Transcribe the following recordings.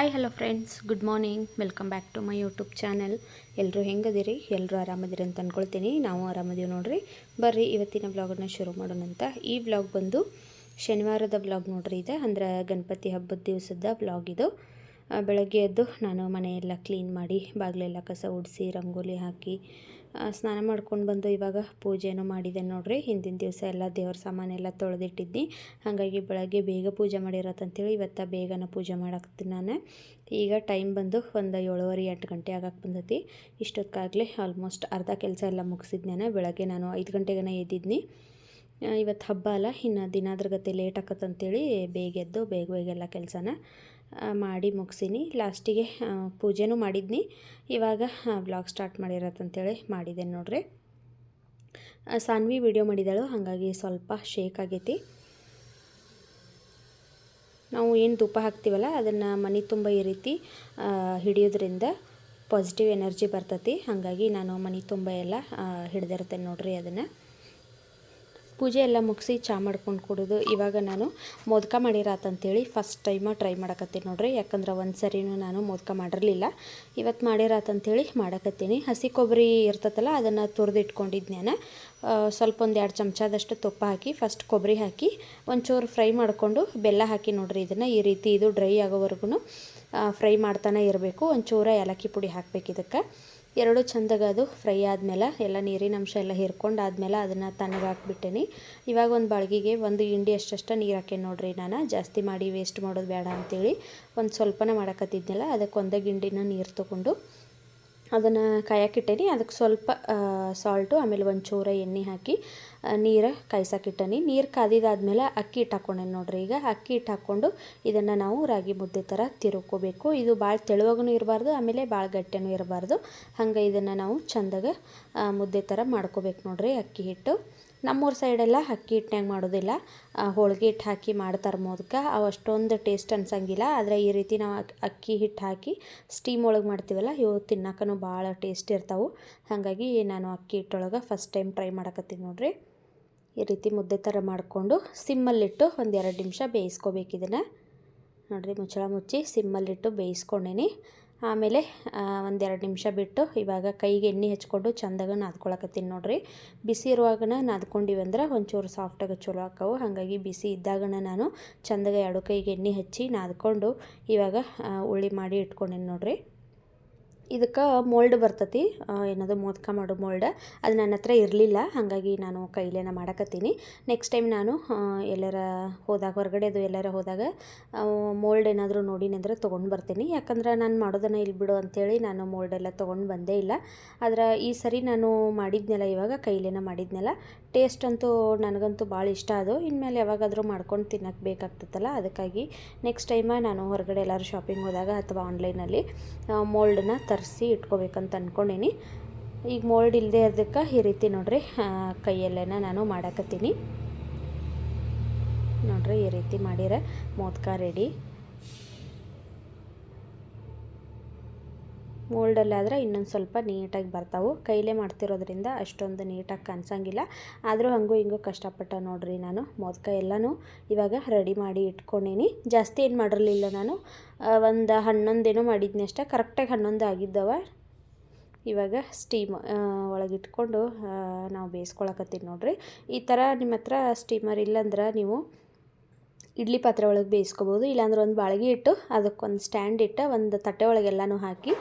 Hi hello friends good morning welcome back to my YouTube channel ಎಲ್ಲರೂ ಹೆಂಗದಿರಿ? ಎಲ್ಲರೂ ಆರಾಮದಿರಿ ಅಂತ ಅಂದ್ಕೊಳ್ತೀನಿ ನಾವು ಆರಾಮದೀವಿ ನೋಡ್ರಿ. ಬರ್ರಿ, ಇವತ್ತಿನ ವ್ಲಾಗನ್ನು ಶುರು ಮಾಡೋಣಂತ ಈ ಬ್ಲಾಗ್ ಬಂದು ಶನಿವಾರದ ಬ್ಲಾಗ್ ನೋಡ್ರಿ ಇದೆ. ಅಂದ್ರೆ ಗಣಪತಿ ಹಬ್ಬದ ದಿವಸದ ಬ್ಲಾಗ್ ಇದು. ಬೆಳಗ್ಗೆ ಎದ್ದು ನಾನು ಮನೆಯೆಲ್ಲ ಕ್ಲೀನ್ ಮಾಡಿ, ಬಾಗಿಲೆಲ್ಲ ಕಸ ಉಡಿಸಿ, ರಂಗೋಲಿ ಹಾಕಿ ಸ್ನಾನ ಮಾಡ್ಕೊಂಡು ಬಂದು ಇವಾಗ ಪೂಜೆನೂ ಮಾಡಿದೆ ನೋಡ್ರಿ. ಹಿಂದಿನ ದಿವಸ ಎಲ್ಲ ದೇವ್ರ ಸಾಮಾನೆಲ್ಲ ತೊಳೆದಿಟ್ಟಿದ್ನಿ ಹಾಗಾಗಿ ಬೆಳಗ್ಗೆ ಬೇಗ ಪೂಜೆ ಮಾಡಿರತ್ತಂತೇಳಿ ಇವತ್ತು ಬೇಗನ ಪೂಜೆ ಮಾಡಾಕ್ತೀನಿ ನಾನು. ಈಗ ಟೈಮ್ ಬಂದು ಒಂದು ಏಳುವರೆ ಎಂಟು ಗಂಟೆ ಆಗಕ್ಕೆ ಬಂದೈತಿ. ಇಷ್ಟೊತ್ತಾಗಲೇ ಆಲ್ಮೋಸ್ಟ್ ಅರ್ಧ ಕೆಲಸ ಎಲ್ಲ ಮುಗಿಸಿದ್ನೇನೆ ಬೆಳಗ್ಗೆ ನಾನು ಐದು ಗಂಟೆಗನ ಎದ್ದಿದ್ನಿ. ಇವತ್ತು ಹಬ್ಬ ಅಲ್ಲ, ಇನ್ನು ದಿನಾದ್ರ ಗತೆ ಲೇಟ್ ಆಕತ್ತಂತೇಳಿ ಬೇಗ ಎದ್ದು ಬೇಗ ಬೇಗ ಎಲ್ಲ ಕೆಲಸನ ಮಾಡಿ ಮುಗಿಸೀನಿ. ಲಾಸ್ಟಿಗೆ ಪೂಜೆನೂ ಮಾಡಿದ್ನಿ. ಇವಾಗ ಬ್ಲಾಗ್ ಸ್ಟಾರ್ಟ್ ಮಾಡಿರತ್ತಂತೇಳಿ ಮಾಡಿದೆ ನೋಡ್ರಿ. ಸಾನ್ವಿ ವಿಡಿಯೋ ಮಾಡಿದಳು ಹಾಗಾಗಿ ಸ್ವಲ್ಪ ಶೇಕ್ ಆಗೈತಿ. ನಾವು ಏನು ತುಪ್ಪ ಹಾಕ್ತೀವಲ್ಲ, ಅದನ್ನು ಮನೆ ತುಂಬ ಈ ರೀತಿ ಹಿಡಿಯೋದ್ರಿಂದ ಪಾಸಿಟಿವ್ ಎನರ್ಜಿ ಬರ್ತೈತಿ. ಹಾಗಾಗಿ ನಾನು ಮನೆ ತುಂಬ ಎಲ್ಲ ಹಿಡ್ದಿರ್ತೇನೆ ನೋಡ್ರಿ ಅದನ್ನು. ಪೂಜೆ ಎಲ್ಲ ಮುಗಿಸಿ ಚಾ ಮಾಡ್ಕೊಂಡು ಕುಡಿದು ಇವಾಗ ನಾನು ಮೋದಕ ಮಾಡಿರತ್ತಂತೇಳಿ ಫಸ್ಟ್ ಟೈಮ ಟ್ರೈ ಮಾಡಕತ್ತೀನಿ ನೋಡ್ರಿ. ಯಾಕಂದ್ರೆ ಒಂದು ಸರಿನೂ ನಾನು ಮೋದಕ ಮಾಡಿರಲಿಲ್ಲ. ಇವತ್ತು ಮಾಡಿರಾತಂತೇಳಿ ಮಾಡಕತ್ತೀನಿ. ಹಸಿ ಕೊಬ್ಬರಿ ಇರ್ತತಲ್ಲ ಅದನ್ನು ತುರಿದು ಇಟ್ಕೊಂಡಿದ್ದು ನಾನು ಸ್ವಲ್ಪ ಒಂದು ಎರಡು ಚಮಚದಷ್ಟು ತುಪ್ಪ ಹಾಕಿ ಫಸ್ಟ್ ಕೊಬ್ಬರಿ ಹಾಕಿ, ಒಂಚೂರು ಫ್ರೈ ಮಾಡಿಕೊಂಡು ಬೆಲ್ಲ ಹಾಕಿ ನೋಡ್ರಿ ಇದನ್ನು. ಈ ರೀತಿ ಇದು ಡ್ರೈ ಆಗೋವರೆಗೂ ಫ್ರೈ ಮಾಡ್ತಾನೆ ಇರಬೇಕು. ಒಂಚೂರು ಏಲಕ್ಕಿ ಪುಡಿ ಹಾಕ್ಬೇಕು ಇದಕ್ಕೆ. ಎರಡು ಚಂದಾಗ ಅದು ಫ್ರೈ ಆದಮೇಲೆ ಎಲ್ಲ ನೀರಿನ ಅಂಶ ಎಲ್ಲ ಹಿರ್ಕೊಂಡು ಆದಮೇಲೆ ಅದನ್ನು ತಣ್ಣಗೆ ಹಾಕ್ಬಿಟ್ಟೇನಿ. ಇವಾಗ ಒಂದು ಬಾಳ್ಗಿಗೆ ಒಂದು ಹಿಂಡಿ ಅಷ್ಟಷ್ಟು ನೀರು ಹಾಕೇನಿ ನೋಡ್ರಿ ನಾನು. ಜಾಸ್ತಿ ಮಾಡಿ ವೇಸ್ಟ್ ಮಾಡೋದು ಬೇಡ ಅಂತೇಳಿ ಒಂದು ಸ್ವಲ್ಪನೇ ಮಾಡಕತ್ತಿದ್ನಲ್ಲ ಅದಕ್ಕೆ ಒಂದೇ ಗಿಂಡಿನ ನೀರು ತೊಗೊಂಡು ಅದನ್ನು ಕಾಯಕ್ಕಿಟ್ಟೇನಿ ಅದಕ್ಕೆ ಸ್ವಲ್ಪ ಸಾಲ್ಟು ಆಮೇಲೆ ಒಂಚೂರ ಎಣ್ಣೆ ಹಾಕಿ ನೀರು ಕಾಯ್ಸಕ್ಕಿಟ್ಟನಿ ನೀರು ಕಾದಿದಾದ್ಮೇಲೆ ಅಕ್ಕಿ ಹಿಟ್ಟು ಹಾಕ್ಕೊಂಡೇನೆ ನೋಡಿರಿ. ಈಗ ಅಕ್ಕಿ ಹಿಟ್ಟು ಹಾಕ್ಕೊಂಡು ಇದನ್ನು ನಾವು ರಾಗಿ ಮುದ್ದೆ ಥರ ತಿರುಕೋಬೇಕು ಇದು ಭಾಳ ತೆಳುವಾಗೂ ಇರಬಾರ್ದು, ಆಮೇಲೆ ಭಾಳ ಗಟ್ಟಿನೂ ಇರಬಾರ್ದು. ಹಂಗೆ ಇದನ್ನು ನಾವು ಚಂದಾಗ ಮುದ್ದೆ ಥರ ಮಾಡ್ಕೋಬೇಕು ನೋಡ್ರಿ ಅಕ್ಕಿ ಹಿಟ್ಟು. ನಮ್ಮೂರ ಸೈಡೆಲ್ಲ ಅಕ್ಕಿ ಹಿಟ್ಟಿನಾಗ ಮಾಡೋದಿಲ್ಲ. ಹೋಳಿಗೆ ಹಿಟ್ಟು ಹಾಕಿ ಮಾಡ್ತಾರೆ ಮೋದಕ. ಅವು ಅಷ್ಟೊಂದು ಟೇಸ್ಟ್ ಅನ್ಸಂಗಿಲ್ಲ. ಆದರೆ ಈ ರೀತಿ ನಾವು ಅಕ್ಕಿ ಹಿಟ್ಟು ಹಾಕಿ ಸ್ಟೀಮ್ ಒಳಗೆ ಮಾಡ್ತೀವಲ್ಲ, ಇವು ತಿನ್ನಕ್ಕೂ ಭಾಳ ಟೇಸ್ಟ್ ಇರ್ತಾವೆ. ಹಾಗಾಗಿ ನಾನು ಅಕ್ಕಿ ಹಿಟ್ಟೊಳಗೆ ಫಸ್ಟ್ ಟೈಮ್ ಟ್ರೈ ಮಾಡಕತ್ತೀನಿ ನೋಡ್ರಿ. ಈ ರೀತಿ ಮುದ್ದೆ ಥರ ಮಾಡಿಕೊಂಡು ಸಿಮ್ಮಲ್ಲಿಟ್ಟು ಒಂದು ಎರಡು ನಿಮಿಷ ಬೇಯಿಸ್ಕೋಬೇಕು ಇದನ್ನು. ನೋಡಿರಿ, ಮುಚ್ಚಳ ಮುಚ್ಚಿ ಸಿಮ್ಮಲ್ಲಿಟ್ಟು ಬೇಯಿಸ್ಕೊಂಡೇನಿ. ಆಮೇಲೆ ಒಂದೆರಡು ನಿಮಿಷ ಬಿಟ್ಟು ಇವಾಗ ಕೈಗೆ ಎಣ್ಣೆ ಹಚ್ಕೊಂಡು ಚಂದಾಗ ನಾದ್ಕೊಳಕತ್ತೀನಿ ನೋಡ್ರಿ. ಬಿಸಿ ಇರುವಾಗನ ನಾದ್ಕೊಂಡಿವಿ ಅಂದ್ರೆ ಒಂಚೂರು ಸಾಫ್ಟಾಗಿ ಚಲೋ ಆಕ್ಕವು. ಹಾಗಾಗಿ ಬಿಸಿ ಇದ್ದಾಗನ ನಾನು ಚಂದಾಗ ಎರಡು ಕೈಗೆ ಎಣ್ಣೆ ಹಚ್ಚಿ ನಾದ್ಕೊಂಡು ಇವಾಗ ಉಳ್ಳಿ ಮಾಡಿ ಇಟ್ಕೊಂಡೇನಿ ನೋಡ್ರಿ. ಇದಕ್ಕೆ ಮೋಲ್ಡ್ ಬರ್ತತಿ. ಏನದು, ಮೋದಕ ಮಾಡೋ ಮೋಲ್ಡ್ ಅದು ನನ್ನ ಹತ್ರ ಇರಲಿಲ್ಲ. ಹಾಗಾಗಿ ನಾನು ಕೈಲೇನ ಮಾಡಕತ್ತೀನಿ. ನೆಕ್ಸ್ಟ್ ಟೈಮ್ ನಾನು ಎಲ್ಲರ ಹೋದಾಗ, ಹೊರಗಡೆ ಅದು ಎಲ್ಲರ ಹೋದಾಗ ಮೋಲ್ಡ್ ಏನಾದರೂ ನೋಡಿನಂದ್ರೆ ತೊಗೊಂಡು ಬರ್ತೀನಿ. ಯಾಕಂದ್ರೆ ನಾನು ಮಾಡೋದನ್ನು ಇಲ್ಲಿ ಬಿಡು ಅಂಥೇಳಿ ನಾನು ಮೋಲ್ಡ್ ಎಲ್ಲ ತೊಗೊಂಡು ಬಂದೇ ಇಲ್ಲ. ಆದ್ರೆ ಈ ಸರಿ ನಾನು ಮಾಡಿದ್ನಲ್ಲ, ಇವಾಗ ಕೈಲೇನ ಮಾಡಿದ್ನಲ್ಲ. ಟೇಸ್ಟ್ ಅಂತೂ ನನಗಂತೂ ಭಾಳ ಇಷ್ಟ ಅದು. ಇನ್ಮೇಲೆ ಯಾವಾಗಾದರೂ ಮಾಡ್ಕೊಂಡು ತಿನ್ನಕ್ಕೆ ಬೇಕಾಗ್ತದಲ್ಲ ಅದಕ್ಕಾಗಿ ನೆಕ್ಸ್ಟ್ ಟೈಮ ನಾನು ಹೊರಗಡೆ ಎಲ್ಲರೂ ಶಾಪಿಂಗ್ ಹೋದಾಗ ಅಥವಾ ಆನ್ಲೈನಲ್ಲಿ ಮೋಲ್ಡನ್ನ ತರಿಸಿ ಇಟ್ಕೋಬೇಕಂತ ಅಂದ್ಕೊಂಡೀನಿ ಈಗ ಮೋಲ್ಡ್ ಇಲ್ಲದೆ ಇರೋದಕ್ಕೆ ಈ ರೀತಿ ನೋಡ್ರಿ ಕೈಯಲ್ಲೇನ ನಾನು ಮಾಡಾಕತ್ತೀನಿ. ನೋಡ್ರಿ ಈ ರೀತಿ ಮಾಡಿರ ಮೋದಕ ರೆಡಿ ಮೋಲ್ಡಲ್ಲಾದ್ರೆ ಇನ್ನೊಂದು ಸ್ವಲ್ಪ ನೀಟಾಗಿ ಬರ್ತಾವೆ. ಕೈಲೇ ಮಾಡ್ತಿರೋದ್ರಿಂದ ಅಷ್ಟೊಂದು ನೀಟಾಗಿ ಕಾಣಿಸಂಗಿಲ್ಲ. ಆದರೂ ಹಂಗೂ ಹಿಂಗೂ ಕಷ್ಟಪಟ್ಟ ನೋಡ್ರಿ ನಾನು. ಮೋದಕ ಎಲ್ಲನೂ ಇವಾಗ ರೆಡಿ ಮಾಡಿ ಇಟ್ಕೊಂಡೀನಿ. ಜಾಸ್ತಿ ಏನು ಮಾಡಿರಲಿಲ್ಲ ನಾನು. ಒಂದು ಹನ್ನೊಂದೇನೋ ಮಾಡಿದ್ನಿ ಅಷ್ಟೇ. ಕರೆಕ್ಟಾಗಿ ಹನ್ನೊಂದು ಆಗಿದ್ದವ. ಇವಾಗ ಸ್ಟೀಮ್ ಒಳಗಿಟ್ಕೊಂಡು ನಾವು ಬೇಯಿಸ್ಕೊಳಕತ್ತೀವಿ ನೋಡ್ರಿ. ಈ ಥರ ನಿಮ್ಮ ಹತ್ರ ಸ್ಟೀಮರ್ ಇಲ್ಲಂದ್ರೆ ನೀವು ಇಡ್ಲಿ ಪಾತ್ರೆ ಒಳಗೆ ಬೇಯಿಸ್ಕೊಬೋದು. ಇಲ್ಲಾಂದ್ರೆ ಒಂದು ಬಾಳ್ಗೆ ಇಟ್ಟು ಅದಕ್ಕೊಂದು ಸ್ಟ್ಯಾಂಡ್ ಇಟ್ಟು ಒಂದು ತಟ್ಟೆ ಒಳಗೆಲ್ಲನೂ ಹಾಕಿ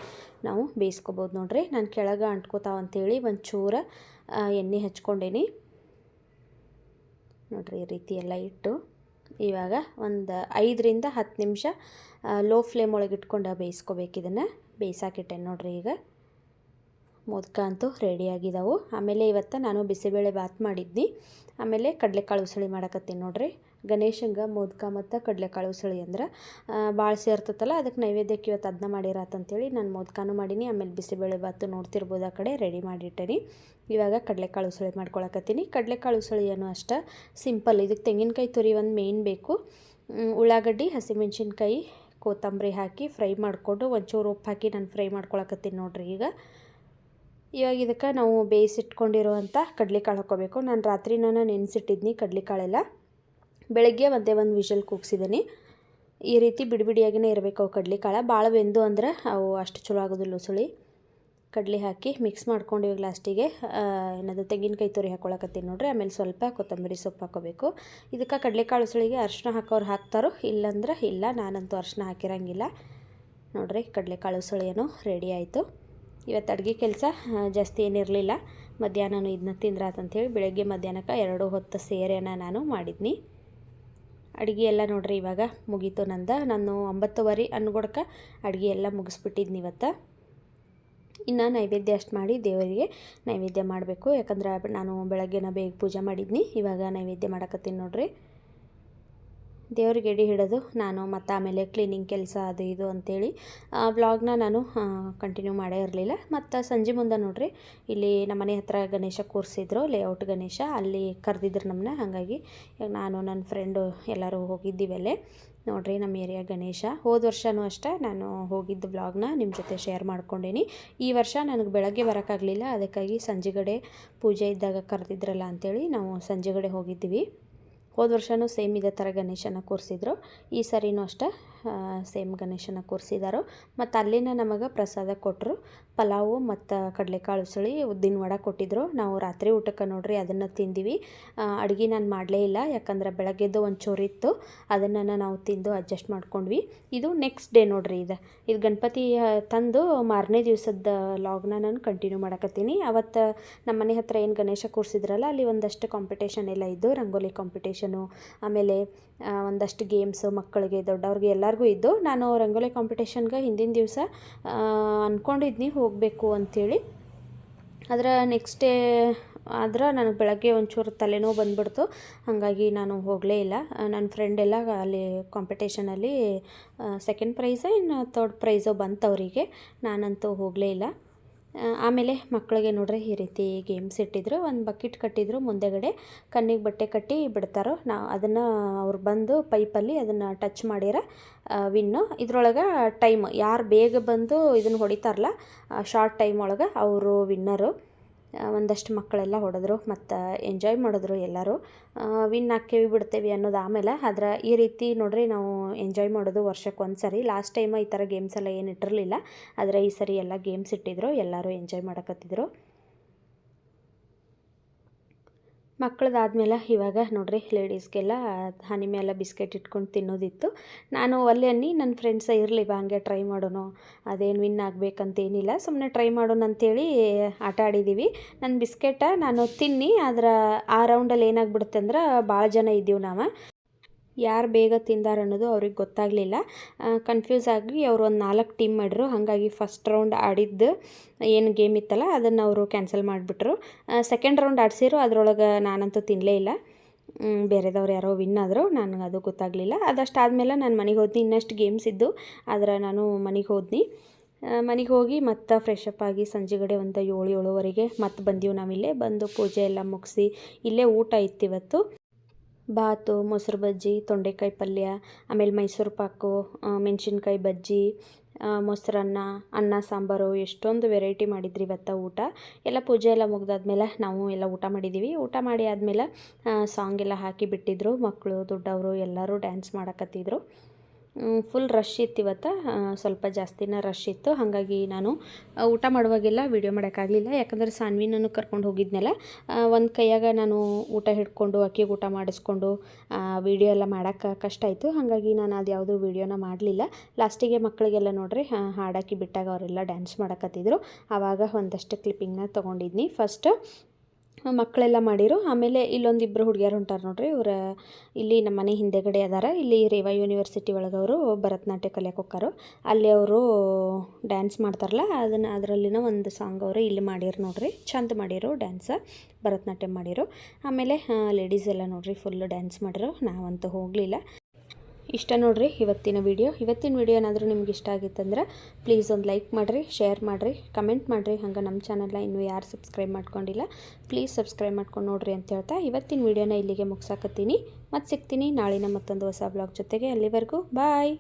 ನಾವು ಬೇಯಿಸ್ಕೊಬೋದು ನೋಡ್ರಿ. ನಾನು ಕೆಳಗೆ ಅಂಟ್ಕೋತಾವ ಅಂತೇಳಿ ಒಂದು ಚೂರ ಎಣ್ಣೆ ಹಚ್ಕೊಂಡೇನಿ. ನೋಡ್ರಿ ಈ ರೀತಿ ಎಲ್ಲ ಇಟ್ಟು ಇವಾಗ ಒಂದು ಐದರಿಂದ ಹತ್ತು ನಿಮಿಷ ಲೋ ಫ್ಲೇಮ್ ಒಳಗೆ ಇಟ್ಕೊಂಡು ಬೇಯಿಸ್ಕೋಬೇಕು ಇದನ್ನು. ಬೇಯಿಸಾಕಿಟ್ಟೆ ನೋಡ್ರಿ ಈಗ. ಮೋದಕ ಅಂತೂ ರೆಡಿಯಾಗಿದ್ದಾವೆ ಆಮೇಲೆ ಇವತ್ತು ನಾನು ಬಿಸಿಬೇಳೆ ಬಾತ್ ಮಾಡಿದ್ನಿ. ಆಮೇಲೆ ಕಡಲೆಕಾಳು ಉಸಳಿ ಮಾಡಕತ್ತೀನಿ ನೋಡ್ರಿ. ಗಣೇಶಂಗೆ, ಮೋದಕ ಮತ್ತು ಕಡಲೆಕಾಳು ಉಸಳಿ ಅಂದ್ರೆ ಭಾಳ ಸೇರ್ತತಲ್ಲ ಅದಕ್ಕೆ ನೈವೇದ್ಯಕ್ಕೆ ಇವತ್ತು ಅದನ್ನ ಮಾಡಿರಾತಂತೇಳಿ ನಾನು ಮೋದಕನೂ ಮಾಡೀನಿ, ಆಮೇಲೆ ಬಿಸಿಬೇಳೆ ಬಾತು ನೋಡ್ತಿರ್ಬೋದು ಆ ಕಡೆ ರೆಡಿ ಮಾಡಿಟ್ಟೇನಿ. ಇವಾಗ ಕಡಲೆಕಾಳು ಉಸಳಿ ಮಾಡ್ಕೊಳಕತ್ತೀನಿ. ಕಡಲೆಕಾಳು ಏನು ಅಷ್ಟೇ ಸಿಂಪಲ್ ಇದಕ್ಕೆ ತೆಂಗಿನಕಾಯಿ ತುರಿ ಒಂದು ಮೇಯ್ನ್ ಬೇಕು. ಉಳ್ಳಾಗಡ್ಡಿ, ಹಸಿಮೆಣ್ಸಿನ್ಕಾಯಿ, ಕೊತ್ತಂಬರಿ ಹಾಕಿ ಫ್ರೈ ಮಾಡಿಕೊಂಡು ಒಂಚೂರು ಉಪ್ಪು ಹಾಕಿ ನಾನು ಫ್ರೈ ಮಾಡ್ಕೊಳಕತ್ತೀನಿ ನೋಡ್ರಿ ಈಗ. ಇವಾಗ ಇದಕ್ಕೆ ನಾವು ಬೇಯಿಸಿಟ್ಕೊಂಡಿರುವಂಥ ಕಡಲೆಕಾಳು ಹಾಕ್ಕೋಬೇಕು. ನಾನು ರಾತ್ರಿ ನಾನು ನೆನೆಸಿಟ್ಟಿದ್ನಿ ಕಡಲೆಕಾಳೆಲ್ಲ. ಬೆಳಗ್ಗೆ ಒಂದೇ ಒಂದು ವಿಷಲ್ ಕೂಗ್ಸಿದ್ದೀನಿ ಈ ರೀತಿ ಬಿಡಿ ಬಿಡಿಯಾಗಿನೇ ಇರಬೇಕು ಅವು ಕಡ್ಲಿ ಕಾಳು ಭಾಳ ಬೆಂದು ಅಂದ್ರೆ ಅವು ಅಷ್ಟು ಚಲೋ ಆಗೋದಿಲ್ಲ ಉಸುಳಿ. ಕಡಲೆ ಹಾಕಿ ಮಿಕ್ಸ್ ಮಾಡ್ಕೊಂಡು ಇವಾಗ ಲಾಸ್ಟಿಗೆ ಏನದು ತೆಂಗಿನಕಾಯಿ ತುರಿ ಹಾಕೊಳಕತ್ತೀನಿ ನೋಡ್ರಿ. ಆಮೇಲೆ ಸ್ವಲ್ಪ ಕೊತ್ತಂಬರಿ ಸೊಪ್ಪು ಹಾಕೋಬೇಕು. ಇದಕ್ಕೆ ಕಡಲೆಕಾಳು ಉಸುಳಿಗೆ ಅರ್ಶಿನ ಹಾಕೋರು ಹಾಕ್ತಾರೋ ಇಲ್ಲಂದ್ರೆ ಇಲ್ಲ. ನಾನಂತೂ ಅರ್ಶಿನ ಹಾಕಿರಂಗಿಲ್ಲ. ನೋಡ್ರಿ ಕಡಲೆಕಾಳು ಉಸುಳಿಯೇನು ರೆಡಿ ಆಯಿತು. ಇವತ್ತು ಅಡುಗೆ ಕೆಲಸ ಜಾಸ್ತಿ ಏನಿರಲಿಲ್ಲ. ಮಧ್ಯಾಹ್ನನೂ ಇದನ್ನ ತಿಂದ್ರಾತಂಥೇಳಿ ಬೆಳಗ್ಗೆ ಮಧ್ಯಾಹ್ನಕ್ಕೆ ಎರಡು ಹೊತ್ತು ಸೇರೆಯನ್ನು ನಾನು ಮಾಡಿದ್ನಿ. ಅಡುಗೆ ಎಲ್ಲ ನೋಡ್ರಿ ಇವಾಗ ಮುಗೀತು ನಂದ. ನಾನು ಒಂಬತ್ತುವರೆ ಅನ್ಗೊಡ್ಕ ಅಡುಗೆ ಎಲ್ಲ ಮುಗಿಸ್ಬಿಟ್ಟಿದ್ನಿ ಇವತ್ತು. ಇನ್ನು ನೈವೇದ್ಯ ಅಷ್ಟು ಮಾಡಿ ದೇವರಿಗೆ ನೈವೇದ್ಯ ಮಾಡಬೇಕು. ಯಾಕಂದ್ರೆ ನಾನು ಬೆಳಗ್ಗೆನ ಬೇಗ ಪೂಜೆ ಮಾಡಿದ್ನಿ. ಇವಾಗ ನೈವೇದ್ಯ ಮಾಡಕತ್ತೀನಿ ನೋಡ್ರಿ. ದೇವ್ರಿಗೆ ಎಡಿ ಹಿಡೋದು ನಾನು ಮತ್ತು ಆಮೇಲೆ ಕ್ಲೀನಿಂಗ್ ಕೆಲಸ ಅದು ಇದು ಅಂಥೇಳಿ ವ್ಲಾಗ್ನ ನಾನು ಕಂಟಿನ್ಯೂ ಮಾಡೇ ಇರಲಿಲ್ಲ. ಮತ್ತು ಸಂಜೆ ಮುಂದೆ ನೋಡ್ರಿ, ಇಲ್ಲಿ ನಮ್ಮ ಮನೆ ಹತ್ರ ಗಣೇಶ ಕೂರಿಸಿದ್ರು ಲೇಔಟ್ ಗಣೇಶ, ಅಲ್ಲಿ ಕರೆದಿದ್ರು ನಮ್ಮನ್ನ ಹಾಗಾಗಿ ನಾನು ನನ್ನ ಫ್ರೆಂಡು ಎಲ್ಲರೂ ಹೋಗಿದ್ದೀವಿ ಅಲ್ಲೇ. ನೋಡಿರಿ ನಮ್ಮ ಏರಿಯಾ ಗಣೇಶ. ಹೋದ ವರ್ಷವೂ ಅಷ್ಟೇ ನಾನು ಹೋಗಿದ್ದ ಬ್ಲಾಗ್ನ ನಿಮ್ಮ ಜೊತೆ ಶೇರ್ ಮಾಡ್ಕೊಂಡೇನಿ. ಈ ವರ್ಷ ನನಗೆ ಬೆಳಗ್ಗೆ ಬರೋಕ್ಕಾಗಲಿಲ್ಲ ಅದಕ್ಕಾಗಿ ಸಂಜೆಗಡೆ ಪೂಜೆ ಇದ್ದಾಗ ಕರೆದಿದ್ರಲ್ಲ ಅಂಥೇಳಿ ನಾವು ಸಂಜೆಗಡೆ ಹೋಗಿದ್ದೀವಿ. ಹೋದ ವರ್ಷವೂ ಸೇಮ್ ಇದೇ ಥರ ಗಣೇಶನ ಕೂರಿಸಿದ್ರು. ಈ ಸರಿನೂ ಅಷ್ಟೇ. ಸೇಮ್ ಗಣೇಶನ ಕೂರಿಸಿದಾರೋ. ಮತ್ತು ಅಲ್ಲಿನ ನಮಗೆ ಪ್ರಸಾದ ಕೊಟ್ಟರು ಪಲಾವು ಮತ್ತು ಕಡಲೆಕಾಳು ಸುಳಿ ಉದ್ದಿನ ವಡ ಕೊಟ್ಟಿದ್ರು. ನಾವು ರಾತ್ರಿ ಊಟಕ್ಕೆ ನೋಡ್ರಿ, ಅದನ್ನು ತಿಂದೀವಿ. ಅಡುಗೆ ನಾನು ಮಾಡಲೇ ಇಲ್ಲ, ಯಾಕಂದ್ರೆ ಬೆಳಗ್ಗೆದ್ದು ಒಂದು ಚೋರಿತ್ತು ಅದನ್ನು ನಾವು ತಿಂದು ಅಡ್ಜಸ್ಟ್ ಮಾಡ್ಕೊಂಡ್ವಿ. ಇದು ನೆಕ್ಸ್ಟ್ ಡೇ ನೋಡ್ರಿ ಇದು. ಇದು ಗಣಪತಿ ತಂದು ಮಾರನೇ ದಿವಸದ ಲಾಗ್ನ ನಾನು ಕಂಟಿನ್ಯೂ ಮಾಡಕತ್ತೀನಿ. ಅವತ್ತು ನಮ್ಮ ಮನೆ ಹತ್ರ ಏನು ಗಣೇಶ ಕೂರಿಸಿದ್ರಲ್ಲ, ಅಲ್ಲಿ ಒಂದಷ್ಟು ಕಾಂಪಿಟೇಷನ್ ಎಲ್ಲ ಇದ್ದು, ರಂಗೋಲಿ ಕಾಂಪಿಟೇಷನು ಆಮೇಲೆ ಒಂದಷ್ಟು ಗೇಮ್ಸು ಮಕ್ಕಳಿಗೆ, ದೊಡ್ಡವ್ರಿಗೆ ಎಲ್ಲರಿಗೂ ಇದ್ದು ನಾನು ರಂಗೋಲಿ ಕಾಂಪಿಟೇಷನ್ಗೆ ಹಿಂದಿನ ದಿವಸ ಅಂದ್ಕೊಂಡಿದ್ನಿ ಹೋಗಬೇಕು ಅಂಥೇಳಿ ಅದರ ನೆಕ್ಸ್ಟ್ ಡೇ ಆದ್ರೆ ನನಗೆ ಬೆಳಗ್ಗೆ ಒಂಚೂರು ತಲೆನೋವು ಬಂದ್ಬಿಡ್ತು. ಹಾಗಾಗಿ ನಾನು ಹೋಗಲೇ ಇಲ್ಲ. ನನ್ನ ಫ್ರೆಂಡ್ ಎಲ್ಲ ಅಲ್ಲಿ ಕಾಂಪಿಟೇಷನಲ್ಲಿ ಸೆಕೆಂಡ್ ಪ್ರೈಝೋ ಇನ್ನು ತರ್ಡ್ ಪ್ರೈಝೋ ಬಂತು ಅವರಿಗೆ ನಾನಂತೂ ಹೋಗಲೇ ಇಲ್ಲ. ಆಮೇಲೆ ಮಕ್ಕಳಿಗೆ ನೋಡ್ರಿ ಈ ರೀತಿ ಗೇಮ್ಸ್ ಇಟ್ಟಿದ್ರು. ಒಂದು ಬಕೆಟ್ ಕಟ್ಟಿದ್ರು. ಮುಂದೆಗಡೆ ಕಣ್ಣಿಗೆ ಬಟ್ಟೆ ಕಟ್ಟಿ ಬಿಡ್ತಾರೋ, ನಾ ಅದನ್ನು ಅವ್ರು ಬಂದು ಪೈಪಲ್ಲಿ ಅದನ್ನು ಟಚ್ ಮಾಡಿರ ವಿನ್ನು ಇದ್ರೊಳಗೆ ಟೈಮ್ ಯಾರು ಬೇಗ ಬಂದು ಇದನ್ನು ಹೊಡಿತಾರಲ್ಲ ಶಾರ್ಟ್ ಟೈಮ್ ಒಳಗೆ ಅವರು ವಿನ್ನರು ಒಂದಷ್ಟು ಮಕ್ಕಳೆಲ್ಲ ಹೊಡೆದ್ರು, ಮತ್ತು ಎಂಜಾಯ್ ಮಾಡಿದ್ರು ಎಲ್ಲರೂ. ವಿನ್ ಹಾಕೇವಿ ಬಿಡ್ತೇವೆ ಅನ್ನೋದು ಆಮೇಲೆ ಆದ್ರೆ ಈ ರೀತಿ ನೋಡ್ರಿ ನಾವು ಎಂಜಾಯ್ ಮಾಡೋದು ವರ್ಷಕ್ಕೆ ಒಂದು ಸರಿ ಲಾಸ್ಟ್ ಟೈಮ್ ಈ ಥರ ಗೇಮ್ಸ್ ಎಲ್ಲ ಏನು ಇಟ್ಟಿರಲಿಲ್ಲ. ಆದರೆ ಈ ಸರಿ ಎಲ್ಲ ಗೇಮ್ಸ್ ಇಟ್ಟಿದ್ರು, ಎಲ್ಲರೂ ಎಂಜಾಯ್ ಮಾಡಕತ್ತಿದ್ರು. ಮಕ್ಕಳದಾದ್ಮೇಲೆ ಇವಾಗ ನೋಡ್ರಿ ಲೇಡೀಸ್ಗೆಲ್ಲ ಹನಿ ಮೇಲೆ ಬಿಸ್ಕೆಟ್ ಇಟ್ಕೊಂಡು ತಿನ್ನೋದಿತ್ತು. ನಾನು ಅಲ್ಲಿ ಅನ್ನಿ ನನ್ನ ಫ್ರೆಂಡ್ಸ ಇರಲಿ ಬಾ ಹಂಗೆ ಟ್ರೈ ಮಾಡೋಣ, ಅದೇನು ವಿನ್ ಆಗಬೇಕಂತೇನಿಲ್ಲ ಸುಮ್ಮನೆ ಟ್ರೈ ಮಾಡೋಣ ಅಂತೇಳಿ ಆಟ ಆಡಿದ್ದೀವಿ ನನ್ನ ಬಿಸ್ಕೆಟ ನಾನು ತಿನ್ನಿ, ಆದ್ರೆ ಆ ರೌಂಡಲ್ಲಿ ಏನಾಗ್ಬಿಡುತ್ತೆ ಅಂದ್ರೆ ಭಾಳ ಜನ ಇದ್ದೀವಿ ನಾವು. ಯಾರು ಬೇಗ ತಿಂದಾರ ಅನ್ನೋದು ಅವ್ರಿಗೆ ಗೊತ್ತಾಗಲಿಲ್ಲ. ಕನ್ಫ್ಯೂಸ್ ಆಗಿ ಅವರು ಒಂದು ನಾಲ್ಕು ಟೀಮ್ ಮಾಡಿದ್ರು. ಹಾಗಾಗಿ ಫಸ್ಟ್ ರೌಂಡ್ ಆಡಿದ್ದು ಏನು ಗೇಮ್ ಇತ್ತಲ್ಲ, ಅದನ್ನು ಅವರು ಕ್ಯಾನ್ಸಲ್ ಮಾಡಿಬಿಟ್ರು. ಸೆಕೆಂಡ್ ರೌಂಡ್ ಆಡಿಸಿರು, ಅದರೊಳಗೆ ನಾನಂತೂ ತಿನ್ನಲೇ ಇಲ್ಲ. ಬೇರೆದವ್ರು ಯಾರೋ ವಿನ್ ಆದರು, ನನಗೆ ಅದು ಗೊತ್ತಾಗಲಿಲ್ಲ. ಅದಷ್ಟಾದಮೇಲೆ ನಾನು ಮನೆಗೆ ಹೋದ್ನಿ. ಇನ್ನಷ್ಟು ಗೇಮ್ಸ್ ಇದ್ದು, ಆದರೆ ನಾನು ಮನೆಗೆ ಹೋದ್ನಿ. ಮನೆಗೆ ಹೋಗಿ ಮತ್ತೆ ಫ್ರೆಶ್ ಅಪ್ ಆಗಿ ಸಂಜೆಗಡೆ ಒಂದು ಏಳು ಏಳುವರೆಗೆ ಮತ್ತೆ ಬಂದೀವಿ ನಾವಿಲ್ಲೇ. ಬಂದು ಪೂಜೆ ಎಲ್ಲ ಮುಗಿಸಿ, ಇಲ್ಲೇ ಊಟ ಇತ್ತು ಇವತ್ತು. ಬಾತು, ಮೊಸರು ಬಜ್ಜಿ, ತೊಂಡೆಕಾಯಿ ಪಲ್ಯ, ಆಮೇಲೆ ಮೈಸೂರು ಪಾಕು ಮೆಣಸಿನ್ಕಾಯಿ ಬಜ್ಜಿ ಮೊಸರನ್ನ, ಅನ್ನ, ಸಾಂಬಾರು, ಎಷ್ಟೊಂದು ವೆರೈಟಿ ಮಾಡಿದ್ರಿ ಇವತ್ತು ಊಟ. ಎಲ್ಲ ಪೂಜೆ ಎಲ್ಲ ಮುಗ್ದಾದ್ಮೇಲೆ ನಾವು ಎಲ್ಲ ಊಟ ಮಾಡಿದ್ದೀವಿ ಊಟ ಮಾಡಿ ಆದಮೇಲೆ ಸಾಂಗ್ ಎಲ್ಲ ಹಾಕಿ ಬಿಟ್ಟಿದ್ರು. ಮಕ್ಕಳು ದೊಡ್ಡವರು ಎಲ್ಲರೂ ಡ್ಯಾನ್ಸ್ ಮಾಡಕತ್ತಿದ್ರು. ಫುಲ್ ರಶ್ ಇತ್ತು ಇವತ್ತು. ಸ್ವಲ್ಪ ಜಾಸ್ತಿನೇ ರಶ್ ಇತ್ತು. ಹಾಗಾಗಿ ನಾನು ಊಟ ಮಾಡುವಾಗೆಲ್ಲ ವೀಡಿಯೋ ಮಾಡೋಕ್ಕಾಗಲಿಲ್ಲ. ಯಾಕಂದರೆ ಸಾನ್ವಿನನ್ನು ಕರ್ಕೊಂಡು ಹೋಗಿದ್ನಲ್ಲ ಒಂದು ಕೈಯಾಗ ನಾನು ಊಟ ಹಿಡ್ಕೊಂಡು, ಅಕ್ಕಿ ಊಟ ಮಾಡಿಸ್ಕೊಂಡು ವೀಡಿಯೋ ಎಲ್ಲ ಮಾಡೋಕ್ಕೆ ಕಷ್ಟ ಆಯಿತು. ಹಾಗಾಗಿ ನಾನು ಅದು ಯಾವುದೂ ವೀಡಿಯೋನ ಮಾಡಲಿಲ್ಲ. ಲಾಸ್ಟಿಗೆ ಮಕ್ಕಳಿಗೆಲ್ಲ ನೋಡ್ರಿ ಹಾಡಾಕಿ ಬಿಟ್ಟಾಗ ಅವರೆಲ್ಲ ಡ್ಯಾನ್ಸ್ ಮಾಡಕತ್ತಿದ್ರು. ಆವಾಗ ಒಂದಷ್ಟು ಕ್ಲಿಪ್ಪಿಂಗ್ನ ತೊಗೊಂಡಿದ್ನಿ. ಫಸ್ಟ್ ಮಕ್ಕಳೆಲ್ಲ ಮಾಡಿರು. ಆಮೇಲೆ ಇಲ್ಲೊಂದು ಇಬ್ಬರು ಹುಡುಗಿಯರು ಹೊಂಟಾರ ನೋಡ್ರಿ. ಇವ್ರು ಇಲ್ಲಿ ನಮ್ಮ ಮನೆ ಹಿಂದೆಗಡೆ ಅದಾರ. ಇಲ್ಲಿ ರೇವಾ ಯೂನಿವರ್ಸಿಟಿ ಒಳಗೆ ಅವರು ಭರತನಾಟ್ಯ ಕಲಿಯಕ್ಕೆ ಹೋಗ್ತಾರೋ ಅಲ್ಲಿ ಅವರು ಡ್ಯಾನ್ಸ್ ಮಾಡ್ತಾರಲ್ಲ, ಅದನ್ನು ಅದರಲ್ಲಿನ ಒಂದು ಸಾಂಗ್ ಅವರು ಇಲ್ಲಿ ಮಾಡಿರು ನೋಡ್ರಿ. ಚಂದ ಮಾಡಿರು ಡ್ಯಾನ್ಸ್ ಭರತನಾಟ್ಯ ಮಾಡಿರು. ಆಮೇಲೆ ಲೇಡೀಸ್ ಎಲ್ಲ ನೋಡ್ರಿ ಫುಲ್ ಡ್ಯಾನ್ಸ್ ಮಾಡಿರು. ನಾವಂತೂ ಹೋಗಲಿಲ್ಲ. ಇಷ್ಟ ನೋಡ್ರಿ ಇವತ್ತಿನ ವಿಡಿಯೋ ಇವತ್ತಿನ ವಿಡಿಯೋ ಏನಾದರೂ ನಿಮ್ಗೆ ಇಷ್ಟ ಆಗಿತ್ತಂದ್ರೆ ಪ್ಲೀಸ್ ಒಂದು ಲೈಕ್ ಮಾಡಿರಿ ಶೇರ್ ಮಾಡಿರಿ ಕಮೆಂಟ್ ಮಾಡಿರಿ. ಹಂಗೆ ನಮ್ಮ ಚಾನಲ್ನ ಇನ್ನೂ ಯಾರು ಸಬ್ಸ್ಕ್ರೈಬ್ ಮಾಡ್ಕೊಂಡಿಲ್ಲ ಪ್ಲೀಸ್ ಸಬ್ಸ್ಕ್ರೈಬ್ ಮಾಡ್ಕೊಂಡು ನೋಡ್ರಿ ಅಂತ ಹೇಳ್ತಾ ಇವತ್ತಿನ ವಿಡಿಯೋನ ಇಲ್ಲಿಗೆ ಮುಗಿಸಾಕತ್ತೀನಿ. ಮತ್ತು ಸಿಗ್ತೀನಿ ನಾಳಿನ ಮತ್ತೊಂದು ಹೊಸ ಬ್ಲಾಗ್ ಜೊತೆಗೆ. ಅಲ್ಲಿವರೆಗೂ ಬಾಯ್